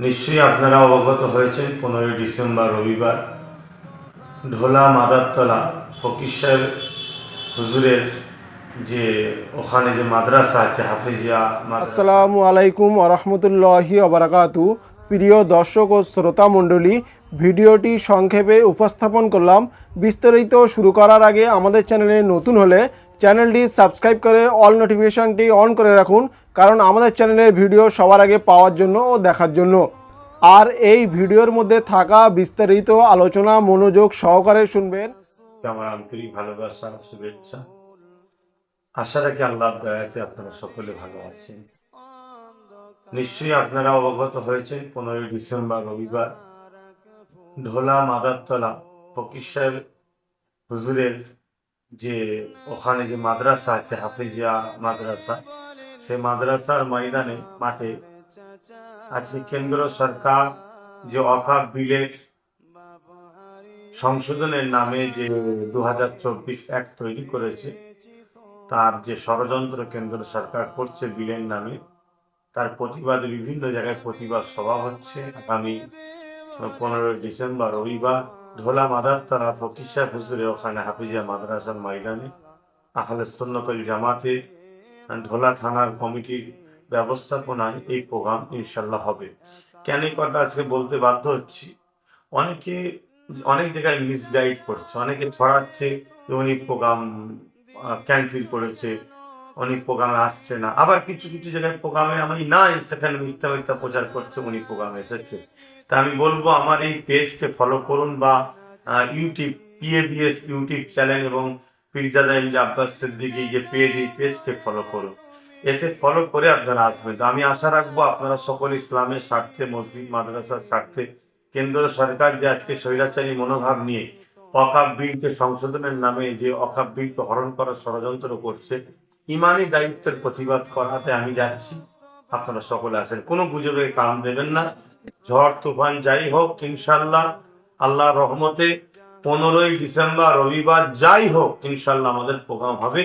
নিশ্চয়ই আপনারা অবগত হয়েছেন পনেরোই ডিসেম্বর রবিবার ঢোলা মাদারতলা ফকির সাহেব হুজুরের যে ওখানে যে মাদ্রাসা আছে, হাফিজিয়া আসসালামু আলাইকুম আরহামতুল্লাহি অবরাকাতু প্রিয় দর্শক ও শ্রোতা মণ্ডলী, ভিডিওটি সংক্ষেপে উপস্থাপন করলাম। বিস্তারিত শুরু করার আগে আমাদের চ্যানেলে নতুন হলে চ্যানেলটি সাবস্ক্রাইব করে অল নোটিফিকেশনটি অন করে রাখুন, কারণ আমাদের চ্যানেলের ভিডিও সবার আগে পাওয়ার জন্য ও দেখার জন্য। আর এই ভিডিওর মধ্যে থাকা বিস্তারিত আলোচনা, মনোযোগ সহকারে শুনবেন। আমার আন্তরিক ভালোবাসা, শুভেচ্ছা। আশা রাখি আল্লাহ দয়াতে আপনারা সকলে ভালো আছেন। নিশ্চয়ই আপনারা অবগত হয়েছেন, পনেরোই ডিসেম্বর রবিবার ঢোলা মাদারতলা ফকির সাহেব হুজুরের যে ওখানে যে মাদ্রাসা আছে, হাফিজিয়া মাদ্রাসা, সেই মাদ্রাসার ময়দানে মাঠে আজকে কেন্দ্র সরকার যে অফার বিলের সংশোধনের নামে যে দু হাজার চব্বিশ অ্যাক্ট তৈরি করেছে, তার যে ষড়যন্ত্র কেন্দ্র সরকার করছে বিলের নামে, তার প্রতিবাদে বিভিন্ন জায়গায় প্রতিবাদ সভা হচ্ছে। আগামী পনেরোই ডিসেম্বর, রবিবার ঢোলা মাদার তারা সাহেব হুজুরে ওখানে হাফিজিয়া মাদ্রাসার ময়দানে আহলে সুন্নতল জামাতে ঢোলা থানার কমিটির ব্যবস্থাপনায় এই প্রোগ্রাম ইনশাল্লাহ হবে। কেন এই কথা আজকে বলতে বাধ্য হচ্ছি? অনেকে অনেক জায়গায় মিসগাইড করছে, অনেকে ছড়াচ্ছে যে উনি প্রোগ্রাম ক্যান্সেল করেছে অনেক প্রোগ্রামে আসছে না। আবার কিছু কিছু জায়গায় প্রোগ্রামে আমি নাই, সেখানে মিথ্যা মিথ্যা প্রচার করছে, উনি প্রোগ্রামে এসেছে। তা আমি বলব, আমার এই পেজকে ফলো করুন বা ইউটিউব পিএবিএস ইউটিউব চ্যানেল এবং পিরজাদা ইল আব্বাস সিদ্দিকি যে পেজ এই পেজকে ফলো করুন। এতে ফলো করে আপনারা আসবেন। তো আমি আশা রাখব, আপনারা সকল ইসলামের স্বার্থে, মসজিদ, মাদ্রাসার স্বার্থে, কেন্দ্র সরকার যে আজকে স্বৈরাচারী মনোভাব নিয়ে অকাপ বিলকে সংশোধনের নামে যে অকাপ বিলকে হরণ করার ষড়যন্ত্র করছে ইমানি দায়িত্বের প্রতিবাদ করাতে আমি যাচ্ছি। আপনারা সকলে আসেন কোনো গুজবে কাম দেবেন না। ঝড়, তুফান যাই হোক ইনশাল্লাহ আল্লাহ রহমতে পনেরোই ডিসেম্বর, রবিবার যাই হোক ইনশাল্লাহ আমাদের প্রোগ্রাম হবে।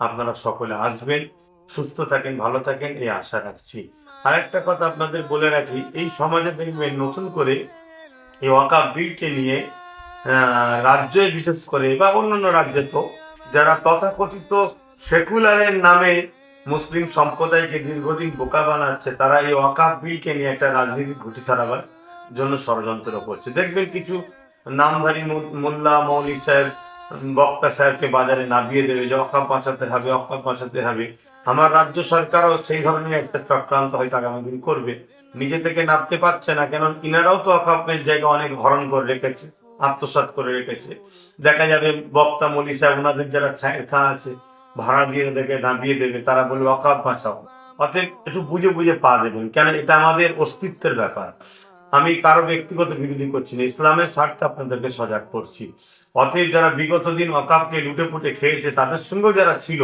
আপনারা সকলে আসবেন, সুস্থ থাকেন, ভালো থাকেন, এই আশা রাখছি। আর একটা কথা আপনাদের বলে রাখি, এই সমাজে দেখবেন নতুন করে এই ওয়াকা বিলকে নিয়ে রাজ্যে বিশেষ করে বা অন্যান্য রাজ্যে তো যারা তথাকথিত সেকুলারের নামে মুসলিম সম্প্রদায়কে দীর্ঘদিন বোকা বানাচ্ছে, তারা এই ওয়াকাফ বিলকে নিয়ে একটা রাজনীতি ঘুটি ছাড়াবার জন্য ষড়যন্ত্র করছে। দেখবেন কিছু নামধারী মোল্লা, মৌলী সাহেব বক্তা সাহেবকে বাজারে নামিয়ে দেবে, যে অকাপ বাঁচাতে হবে অকাপ বাঁচাতে হবে। আমার রাজ্য সরকারও সেই ধরনের একটা চক্রান্ত হয়তো আগামী দিন করবে। নিজে থেকে নামতে পারছে না কেন ইনারাও তো অকাপের জায়গা অনেক হরণ করে রেখেছে, আত্মসাৎ করে রেখেছে। দেখা যাবে বক্তা, মলি সাহেব ওনাদের যারা খা আছে ভাড়া দিয়ে দেখে নামিয়ে দেবে, তারা বলবে, অকাপ বাঁচাও। অতএব একটু বুঝে বুঝে পা দেবেন কেন এটা আমাদের অস্তিত্বের ব্যাপার। আমি কারও ব্যক্তিগত বিরোধী করছি না, ইসলামের স্বার্থে আপনাদেরকে সজাগ করছি। অতএব যারা বিগত দিন অকাপকে লুটে পুটে খেয়েছে, তাদের সঙ্গেও যারা ছিল,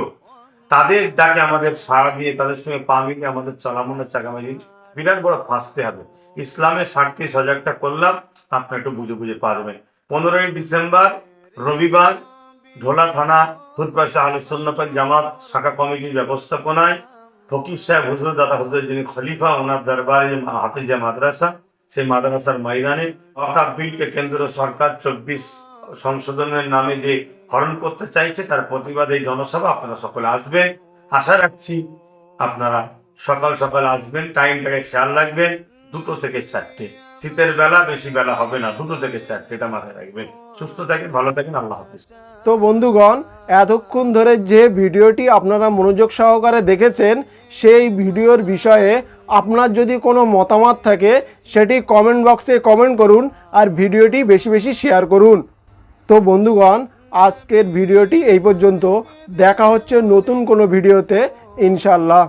তাদের ডাকে আমাদের সাড়া দিয়ে, তাদের সঙ্গে পা মিলিয়ে আমাদের চলামনের চাকা মিলিয়ে বিরাট বড় ফাঁসতে হবে। ইসলামের স্বার্থে সজাগটা করলাম, আপনার একটু বুঝে বুঝে পারবেন পনেরোই ডিসেম্বর, রবিবার ঢোলা থানা ফুটপাশে আলোচন্নতল জামাত, শাখা কমিটির ব্যবস্থাপনায় ফকির সাহেব, হুজুর দাদা হুজুর যিনি খলিফা, ওনার দরবারে হাফিজা মাদ্রাসা, সেই মাদ্রাসার ময়দানে অর্থাৎ বিলকে কেন্দ্র সরকার চব্বিশ সংশোধনের নামে যে হরণ করতে চাইছে, তার প্রতিবাদে এই জনসভা আপনারা সকলে আসবেন। আশা রাখছি আপনারা সকাল সকাল আসবেন টাইমটাকে খেয়াল রাখবেন, দুটো থেকে চারটে। শীতের বেলা বেশি বেলা হবে না, দুটো থেকে চারটে এটা মাথায় রাখবেন। সুস্থ থাকেন, ভালো থাকেন, আল্লাহ হাফিজ। তো বন্ধুগণ, এতক্ষণ ধরে যে ভিডিওটি আপনারা মনোযোগ সহকারে দেখেছেন, সেই ভিডিওর বিষয়ে আপনার যদি কোনো মতামত থাকে, সেটি কমেন্ট বক্সে কমেন্ট করুন আর ভিডিওটি বেশি বেশি শেয়ার করুন। তো বন্ধুগণ, আজকের ভিডিওটি এই পর্যন্ত। দেখা হচ্ছে নতুন কোনো ভিডিওতে ইনশাল্লাহ